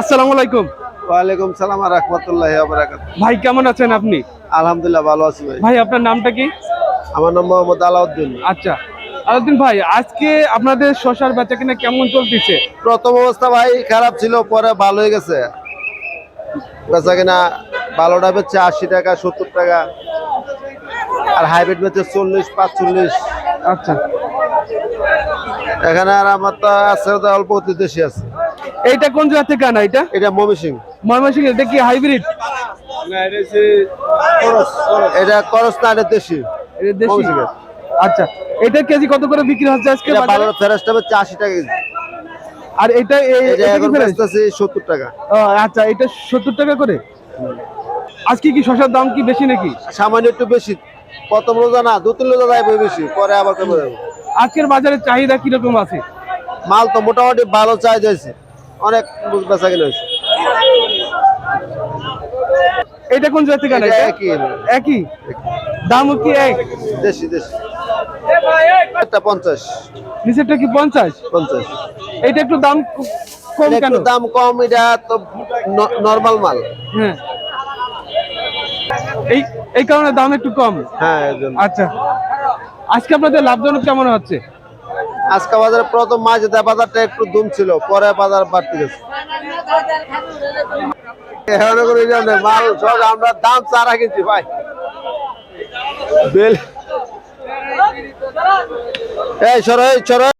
আসসালামু আলাইকুম। ওয়ালাইকুম সালাম আর রহমতুল্লাহ বারাকাত ভাই কেমন আছেন আপনি? আলহামদুলিল্লাহ ভালো আছি ভাই। ভাই আপনার নামটা কি? আমার নাম মোহাম্মদ আলাউদ্দিন। আচ্ছা আলাউদ্দিন ভাই আজকে আপনাদের শশার বেচা কিনা কেমন চলতেছে? প্রথম অবস্থা ভাই খারাপ ছিল পরে ভালো হয়ে গেছে। বেচা কিনা ভালোটা বেচছে আশি টাকা সত্তর টাকা। আর হাইব্রিড বেচছে চল্লিশ পাঁচচল্লিশ। আচ্ছা। এখানে আর আমার তো আছে অল্প অতি দেশি আছে। এইটা কোন জায়গা থেকে আনা এটা? এটা মমি সিং ময়মনসিংহ এটা কি হাইব্রিড? এটা করস। না এটা দেশি। এটা দেশি? আচ্ছা এটা কেজি কত করে বিক্রি হচ্ছে আজকে বাজারে? ফেরাসটা বেচছে আশি টাকা কেজি। আর এটা এই- এটা এটা কি? বেচতেছি সত্তর টাকা। ও, আচ্ছা এটা সত্তর টাকা করে? আজকে কি শশার দাম কি বেশি নাকি? সামান্য একটু বেশি। প্রথম রোজা না দু তিন রোজা যাইবে বেশি পরে আবার কমে যাবে। আজকের বাজারে চাহিদা কীরকম আছে? মাল তো মোটামুটি ভালো চাই যাইছে অনেক বেচা কিনা হয়েছে। এটা কোন এটা এটা? একই। একই? দাম কি এক? দেশি দেশি। একটা পঞ্চাশ। নিচেরটা কি পঞ্চাশ? পঞ্চাশ। এটা একটু দাম কম কেন? দাম কম এটা তো নর্মাল মাল। হ্যাঁ। এই এই কারণে দাম একটু কম। হ্যাঁ আচ্ছা। আজকে আপনাদের লাভজনক কেমন হচ্ছে? আজকে বাজারে প্রথম মাছ দেয় বাজারটা একটু দুম ছিল, পরে বাজার বাড়তে গেছে। ইয়ে আমরা দাম চারা কিনছি ভাই। এই সরো এই সরো